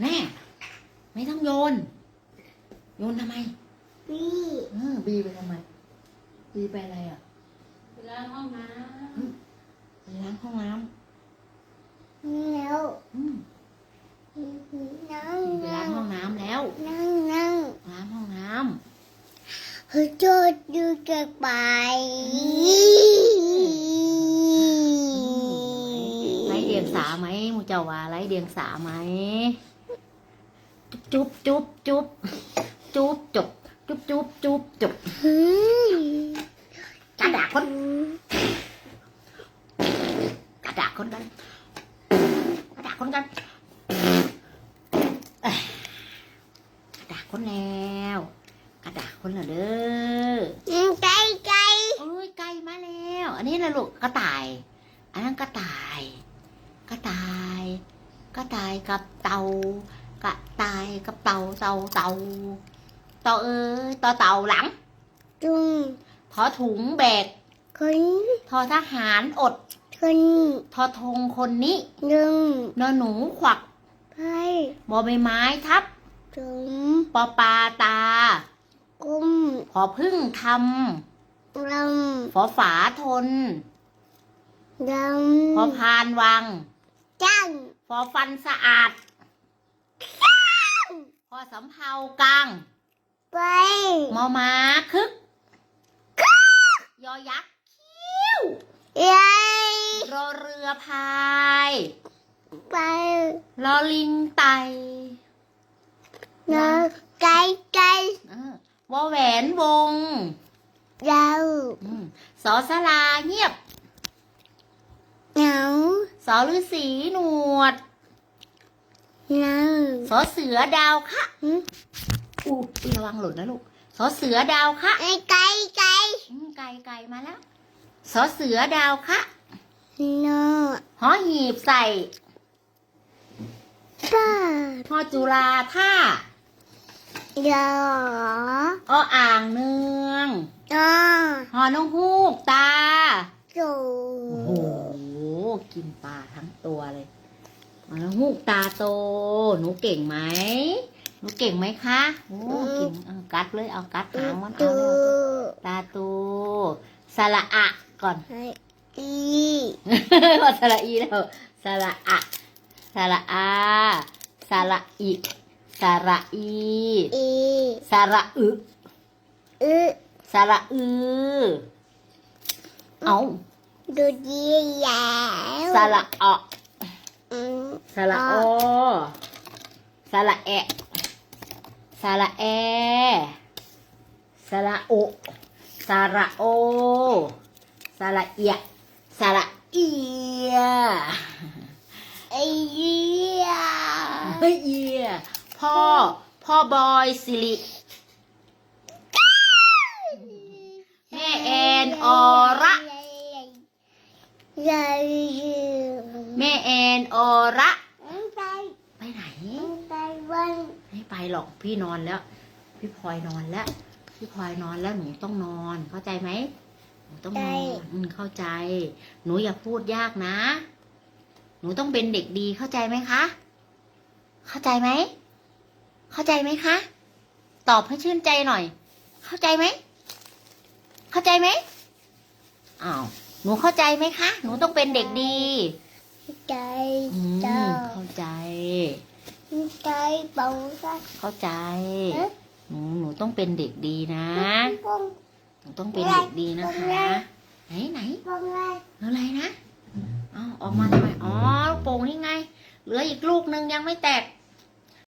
แม่ไม่ต้องโยน โยนทำไม บีเออบีไปทำไม บีไปอะไรอะไปล้างห้องน้ำไปล้างห้องน้ำแล้วนั่งไปล้างห้องน้ำแล้ว นั่งนั่งล้างห้องน้ำเฮ้ยโจดดูเก่ดไปำไรเดียงสาไหมมูเจ้าว่าไรเดียงสาไหม จุ๊บจุ๊บจุ๊บจุ๊บจุ๊บจุ๊บจุ๊บจุ๊บจุ๊บกระดาษคนกระดาษคนกันกระดาษคนกันกระดาษคนแล้วกระดาษคนเหรอเด้อไก่ไก่โอ้ยไก่มาแล้ว อันนี้นะลูกกระต่าย อันนั้นกระต่าย กระต่าย กระต่ายกับเต่า กระต่ายกับเต่าเต่าเต่าเต่าเอ้ยต่อเต่าหลัง จุงทอถุงแบกคนทอทหารอดคนทอธงคนนี้หนึ่งนอหนูขวักไปบอใบไม้ทับจุงปอปลาตา กุมพอพึ่งทลำฝอฝาทนำดพอพานวังำจังพอฟันสะอาด พอสำเภากลางไปมอม้าคึกยอยักษ์คิ้วยายรอเรือพายไปรอลิงไตนกไก่ไก่เออวอแหวนวงดาวอืมสอสลาเงียบเหงาสอฤาษีหนวดห นาวสอเสือดาวคะหึอู้อุ๊ยระวังหล่นนะลูกสอเสือดาวคะไก่ไก่ไก่อืมไก่ไก่มาแล้วสอเสือดาวคะนกหอหีบใส่ป้าพอจุฬาท่ายาออ่างเนืองอ่าหอนกฮูกตา จูโอ้โห กินปลาทั้งตัวเลย หอนกฮูกตาโต หนูเก่งไหมหนูเก่งไหมคะโอ้เก่งเอากัดเลยเอากัดหางมันเอาจูเลยตาโตสระอะก่อนให้อีพอสระอีแล้วสระอะสระอาสระอีสระอีอีสระอึอึสระอือเอาดูดีแย้วสระออ อืมสระโอสระแอะสระแอสระโอสระโอสระเอียสระเอียไอ้เหี้ยเฮ้ยเอียพ่อ พ่อบอยสิริแม่แอนอระใหญ่ แม่แอนอระไปไปไหนไปวันไม่ไปหรอกพี่นอนแล้ว พี่พลอยนอนแล้ว พี่พลอยนอนแล้วหนูต้องนอน เข้าใจไหมหนูต้องนอนอืมเข้าใจ หนูอย่าพูดยากนะ หนูต้องเป็นเด็กดีเข้าใจไหมคะ เข้าใจไหม เข้าใจไหมคะ ตอบให้ชื่นใจหน่อย เข้าใจไหม เข้าใจไหมอ้าวหนูเข้าใจไหมคะ หนูต้องเป็นเด็กดี ใจอืมเจ้าเข้าใจ ใจเบาซะเข้าใจเอ๊ะหนูหนูต้องเป็นเด็กดีนะปุ้งหนูต้องเป็นเด็กดีนะคะ ไหนไหนปุ้งอะไรอะไรนะเอาออกมาทำไมอ๋อลูกโป่งนี่ไง เหลืออีกลูกหนึ่งยังไม่แตก